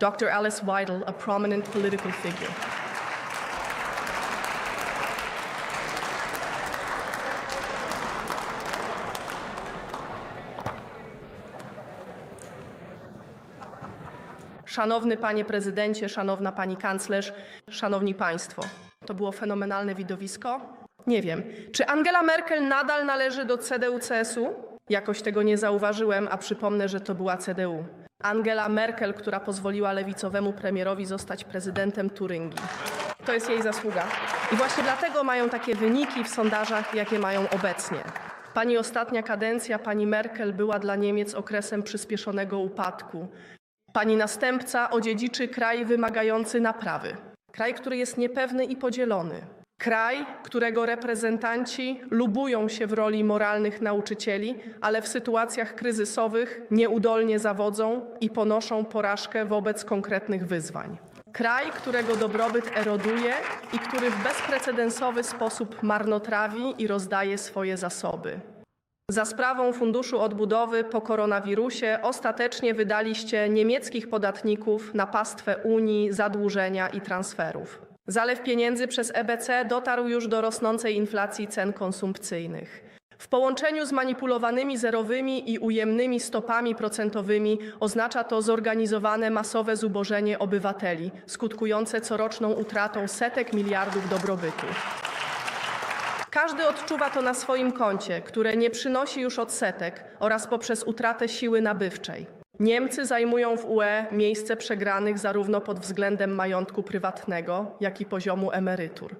Dr. Alice Weidel, a prominent political figure. Szanowny panie prezydencie, szanowna pani kanclerz, szanowni państwo. To było fenomenalne widowisko. Nie wiem, czy Angela Merkel nadal należy do CDU-CSU? Jakoś tego nie zauważyłem, a przypomnę, że to była CDU. Angela Merkel, która pozwoliła lewicowemu premierowi zostać prezydentem Turyngii. To jest jej zasługa. I właśnie dlatego mają takie wyniki w sondażach, jakie mają obecnie. Pani ostatnia kadencja, pani Merkel, była dla Niemiec okresem przyspieszonego upadku. Pani następca odziedziczy kraj wymagający naprawy. Kraj, który jest niepewny i podzielony. Kraj, którego reprezentanci lubują się w roli moralnych nauczycieli, ale w sytuacjach kryzysowych nieudolnie zawodzą i ponoszą porażkę wobec konkretnych wyzwań. Kraj, którego dobrobyt eroduje i który w bezprecedensowy sposób marnotrawi i rozdaje swoje zasoby. Za sprawą Funduszu Odbudowy po koronawirusie ostatecznie wydaliście niemieckich podatników na pastwę Unii, zadłużenia i transferów. Zalew pieniędzy przez EBC dotarł już do rosnącej inflacji cen konsumpcyjnych. W połączeniu z manipulowanymi zerowymi i ujemnymi stopami procentowymi oznacza to zorganizowane masowe zubożenie obywateli, skutkujące coroczną utratą setek miliardów dobrobytu. Każdy odczuwa to na swoim koncie, które nie przynosi już odsetek oraz poprzez utratę siły nabywczej. Niemcy zajmują w UE miejsce przegranych zarówno pod względem majątku prywatnego, jak i poziomu emerytur.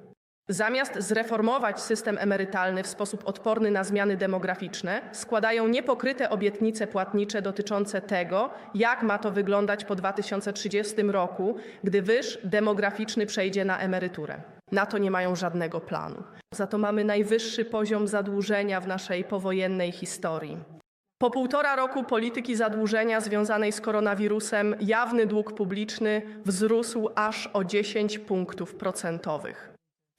Zamiast zreformować system emerytalny w sposób odporny na zmiany demograficzne, składają niepokryte obietnice płatnicze dotyczące tego, jak ma to wyglądać po 2030 roku, gdy wyż demograficzny przejdzie na emeryturę. Na to nie mają żadnego planu. Za to mamy najwyższy poziom zadłużenia w naszej powojennej historii. Po półtora roku polityki zadłużenia związanej z koronawirusem jawny dług publiczny wzrósł aż o 10 punktów procentowych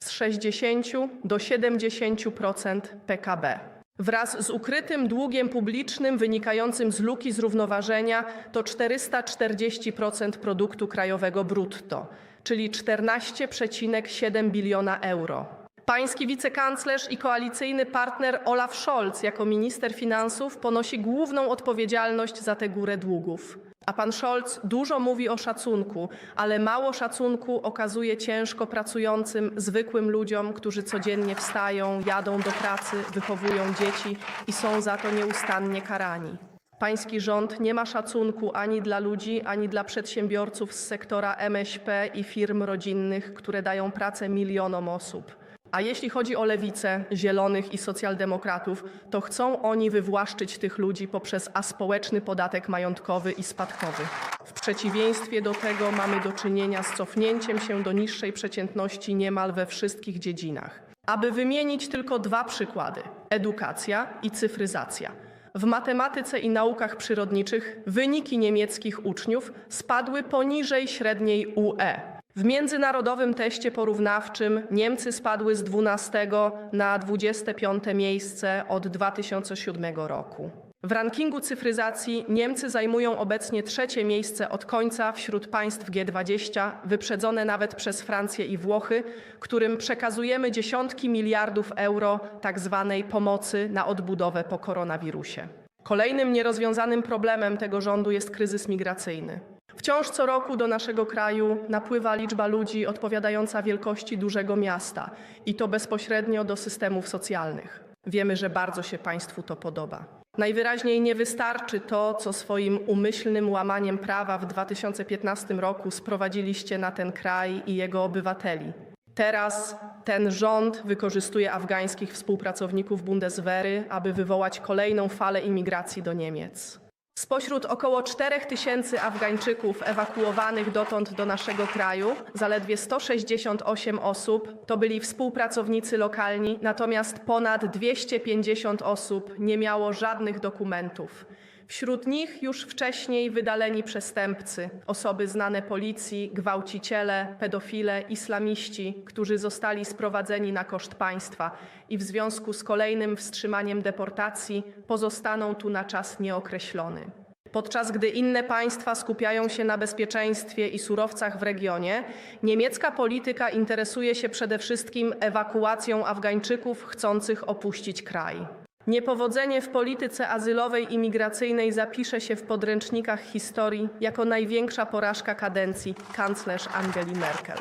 z 60 do 70% PKB. Wraz z ukrytym długiem publicznym wynikającym z luki zrównoważenia to 440% produktu krajowego brutto, czyli 14,7 biliona euro. Pański wicekanclerz i koalicyjny partner Olaf Scholz jako minister finansów ponosi główną odpowiedzialność za tę górę długów. A pan Scholz dużo mówi o szacunku, ale mało szacunku okazuje ciężko pracującym, zwykłym ludziom, którzy codziennie wstają, jadą do pracy, wychowują dzieci i są za to nieustannie karani. Pański rząd nie ma szacunku ani dla ludzi, ani dla przedsiębiorców z sektora MŚP i firm rodzinnych, które dają pracę milionom osób. A jeśli chodzi o lewicę, zielonych i socjaldemokratów, to chcą oni wywłaszczyć tych ludzi poprzez aspołeczny podatek majątkowy i spadkowy. W przeciwieństwie do tego mamy do czynienia z cofnięciem się do niższej przeciętności niemal we wszystkich dziedzinach. Aby wymienić tylko dwa przykłady: edukacja i cyfryzacja. W matematyce i naukach przyrodniczych wyniki niemieckich uczniów spadły poniżej średniej UE. W międzynarodowym teście porównawczym Niemcy spadły z 12 na 25 miejsce od 2007 roku. W rankingu cyfryzacji Niemcy zajmują obecnie trzecie miejsce od końca wśród państw G20, wyprzedzone nawet przez Francję i Włochy, którym przekazujemy dziesiątki miliardów euro tak zwanej pomocy na odbudowę po koronawirusie. Kolejnym nierozwiązanym problemem tego rządu jest kryzys migracyjny. Wciąż co roku do naszego kraju napływa liczba ludzi odpowiadająca wielkości dużego miasta i to bezpośrednio do systemów socjalnych. Wiemy, że bardzo się Państwu to podoba. Najwyraźniej nie wystarczy to, co swoim umyślnym łamaniem prawa w 2015 roku sprowadziliście na ten kraj i jego obywateli. Teraz ten rząd wykorzystuje afgańskich współpracowników Bundeswehry, aby wywołać kolejną falę imigracji do Niemiec. Spośród około 4 tysięcy Afgańczyków ewakuowanych dotąd do naszego kraju, zaledwie 168 osób to byli współpracownicy lokalni, natomiast ponad 250 osób nie miało żadnych dokumentów. Wśród nich już wcześniej wydaleni przestępcy, osoby znane policji, gwałciciele, pedofile, islamiści, którzy zostali sprowadzeni na koszt państwa i w związku z kolejnym wstrzymaniem deportacji pozostaną tu na czas nieokreślony. Podczas gdy inne państwa skupiają się na bezpieczeństwie i surowcach w regionie, niemiecka polityka interesuje się przede wszystkim ewakuacją Afgańczyków chcących opuścić kraj. Niepowodzenie w polityce azylowej i migracyjnej zapisze się w podręcznikach historii jako największa porażka kadencji kanclerz Angeli Merkel.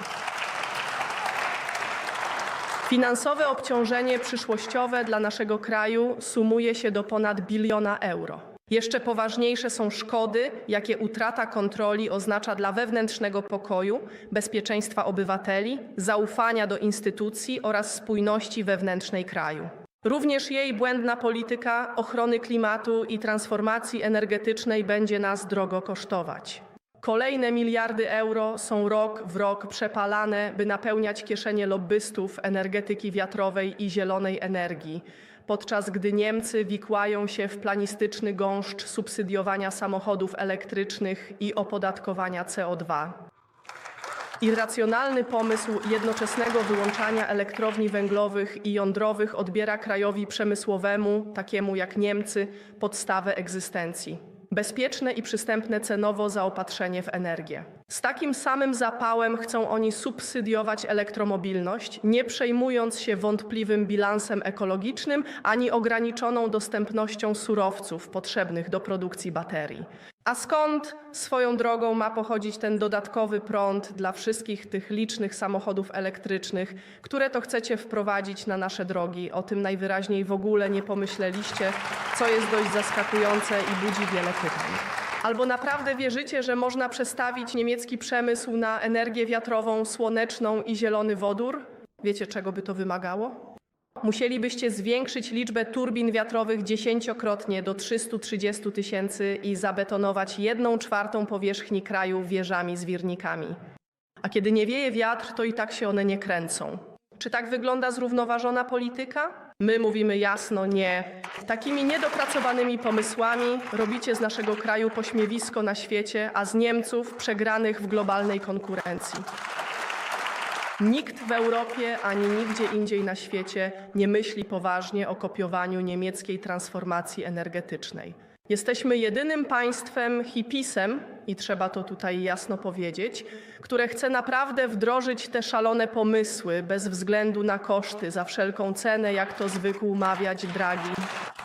Finansowe obciążenie przyszłościowe dla naszego kraju sumuje się do ponad biliona euro. Jeszcze poważniejsze są szkody, jakie utrata kontroli oznacza dla wewnętrznego pokoju, bezpieczeństwa obywateli, zaufania do instytucji oraz spójności wewnętrznej kraju. Również jej błędna polityka ochrony klimatu i transformacji energetycznej będzie nas drogo kosztować. Kolejne miliardy euro są rok w rok przepalane, by napełniać kieszenie lobbystów energetyki wiatrowej i zielonej energii, podczas gdy Niemcy wikłają się w planistyczny gąszcz subsydiowania samochodów elektrycznych i opodatkowania CO2. Irracjonalny pomysł jednoczesnego wyłączania elektrowni węglowych i jądrowych odbiera krajowi przemysłowemu, takiemu jak Niemcy, podstawę egzystencji. Bezpieczne i przystępne cenowo zaopatrzenie w energię. Z takim samym zapałem chcą oni subsydiować elektromobilność, nie przejmując się wątpliwym bilansem ekologicznym ani ograniczoną dostępnością surowców potrzebnych do produkcji baterii. A skąd swoją drogą ma pochodzić ten dodatkowy prąd dla wszystkich tych licznych samochodów elektrycznych, które to chcecie wprowadzić na nasze drogi? O tym najwyraźniej w ogóle nie pomyśleliście, co jest dość zaskakujące i budzi wiele pytań. Albo naprawdę wierzycie, że można przestawić niemiecki przemysł na energię wiatrową, słoneczną i zielony wodór? Wiecie, czego by to wymagało? Musielibyście zwiększyć liczbę turbin wiatrowych dziesięciokrotnie do 330 tysięcy i zabetonować jedną czwartą powierzchni kraju wieżami z wirnikami. A kiedy nie wieje wiatr, to i tak się one nie kręcą. Czy tak wygląda zrównoważona polityka? My mówimy jasno nie. Takimi niedopracowanymi pomysłami robicie z naszego kraju pośmiewisko na świecie, a z Niemców przegranych w globalnej konkurencji. Nikt w Europie ani nigdzie indziej na świecie nie myśli poważnie o kopiowaniu niemieckiej transformacji energetycznej. Jesteśmy jedynym państwem hipisem, i trzeba to tutaj jasno powiedzieć, które chce naprawdę wdrożyć te szalone pomysły bez względu na koszty, za wszelką cenę, jak to zwykł mawiać Draghi.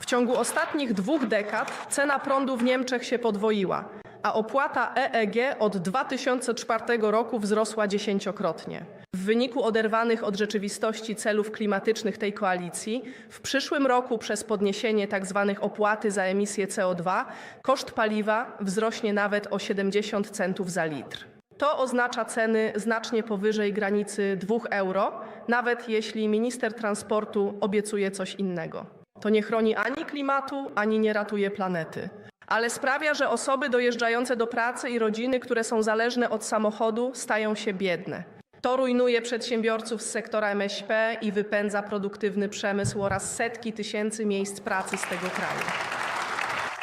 W ciągu ostatnich dwóch dekad cena prądu w Niemczech się podwoiła, a opłata EEG od 2004 roku wzrosła dziesięciokrotnie. Wyniku oderwanych od rzeczywistości celów klimatycznych tej koalicji, w przyszłym roku przez podniesienie tzw. opłaty za emisję CO2 koszt paliwa wzrośnie nawet o 70 centów za litr. To oznacza ceny znacznie powyżej granicy 2 euro, nawet jeśli minister transportu obiecuje coś innego. To nie chroni ani klimatu, ani nie ratuje planety. Ale sprawia, że osoby dojeżdżające do pracy i rodziny, które są zależne od samochodu, stają się biedne. To rujnuje przedsiębiorców z sektora MŚP i wypędza produktywny przemysł oraz setki tysięcy miejsc pracy z tego kraju.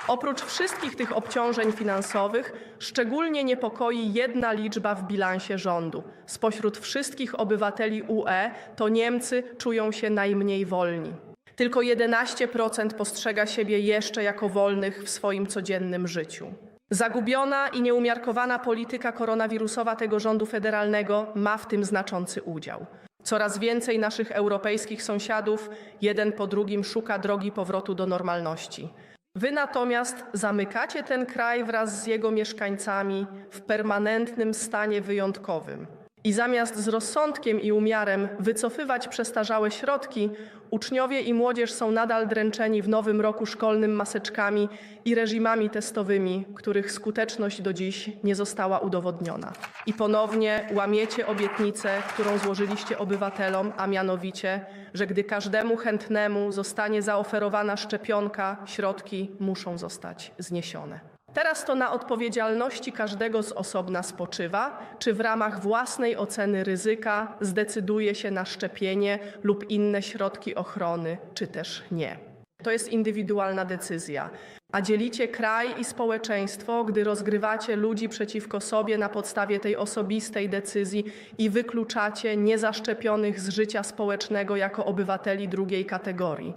Oprócz wszystkich tych obciążeń finansowych, szczególnie niepokoi jedna liczba w bilansie rządu. Spośród wszystkich obywateli UE to Niemcy czują się najmniej wolni. Tylko 11% postrzega siebie jeszcze jako wolnych w swoim codziennym życiu. Zagubiona i nieumiarkowana polityka koronawirusowa tego rządu federalnego ma w tym znaczący udział. Coraz więcej naszych europejskich sąsiadów jeden po drugim szuka drogi powrotu do normalności. Wy natomiast zamykacie ten kraj wraz z jego mieszkańcami w permanentnym stanie wyjątkowym. I zamiast z rozsądkiem i umiarem wycofywać przestarzałe środki, uczniowie i młodzież są nadal dręczeni w nowym roku szkolnym maseczkami i reżimami testowymi, których skuteczność do dziś nie została udowodniona. I ponownie łamiecie obietnicę, którą złożyliście obywatelom, a mianowicie, że gdy każdemu chętnemu zostanie zaoferowana szczepionka, środki muszą zostać zniesione. Teraz to na odpowiedzialności każdego z osobna spoczywa, czy w ramach własnej oceny ryzyka zdecyduje się na szczepienie lub inne środki ochrony, czy też nie. To jest indywidualna decyzja. A dzielicie kraj i społeczeństwo, gdy rozgrywacie ludzi przeciwko sobie na podstawie tej osobistej decyzji i wykluczacie niezaszczepionych z życia społecznego jako obywateli drugiej kategorii.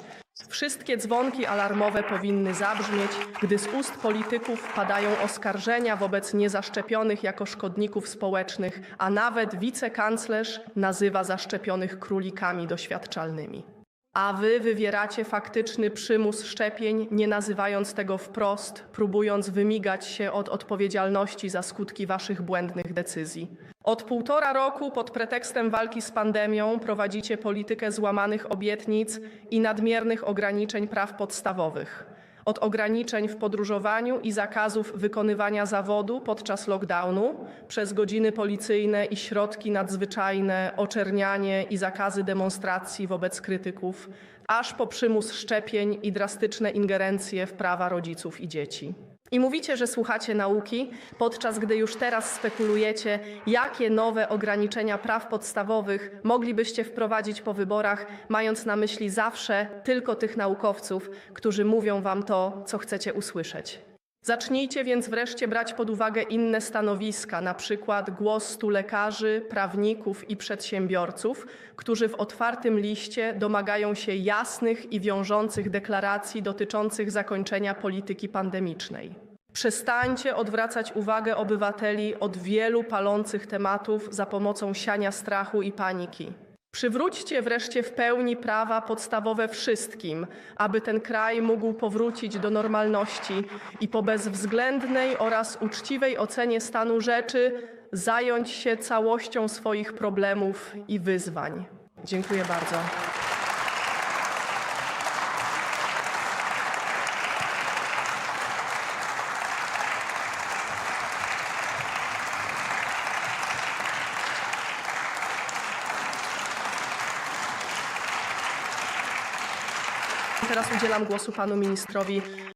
Wszystkie dzwonki alarmowe powinny zabrzmieć, gdy z ust polityków padają oskarżenia wobec niezaszczepionych jako szkodników społecznych, a nawet wicekanclerz nazywa zaszczepionych królikami doświadczalnymi. A wy wywieracie faktyczny przymus szczepień, nie nazywając tego wprost, próbując wymigać się od odpowiedzialności za skutki waszych błędnych decyzji. Od półtora roku pod pretekstem walki z pandemią prowadzicie politykę złamanych obietnic i nadmiernych ograniczeń praw podstawowych. Od ograniczeń w podróżowaniu i zakazów wykonywania zawodu podczas lockdownu, przez godziny policyjne i środki nadzwyczajne, oczernianie i zakazy demonstracji wobec krytyków, aż po przymus szczepień i drastyczne ingerencje w prawa rodziców i dzieci. I mówicie, że słuchacie nauki, podczas gdy już teraz spekulujecie, jakie nowe ograniczenia praw podstawowych moglibyście wprowadzić po wyborach, mając na myśli zawsze tylko tych naukowców, którzy mówią wam to, co chcecie usłyszeć. Zacznijcie więc wreszcie brać pod uwagę inne stanowiska, na przykład głos stu lekarzy, prawników i przedsiębiorców, którzy w otwartym liście domagają się jasnych i wiążących deklaracji dotyczących zakończenia polityki pandemicznej. Przestańcie odwracać uwagę obywateli od wielu palących tematów za pomocą siania strachu i paniki. Przywróćcie wreszcie w pełni prawa podstawowe wszystkim, aby ten kraj mógł powrócić do normalności i po bezwzględnej oraz uczciwej ocenie stanu rzeczy zająć się całością swoich problemów i wyzwań. Dziękuję bardzo. Teraz udzielam głosu panu ministrowi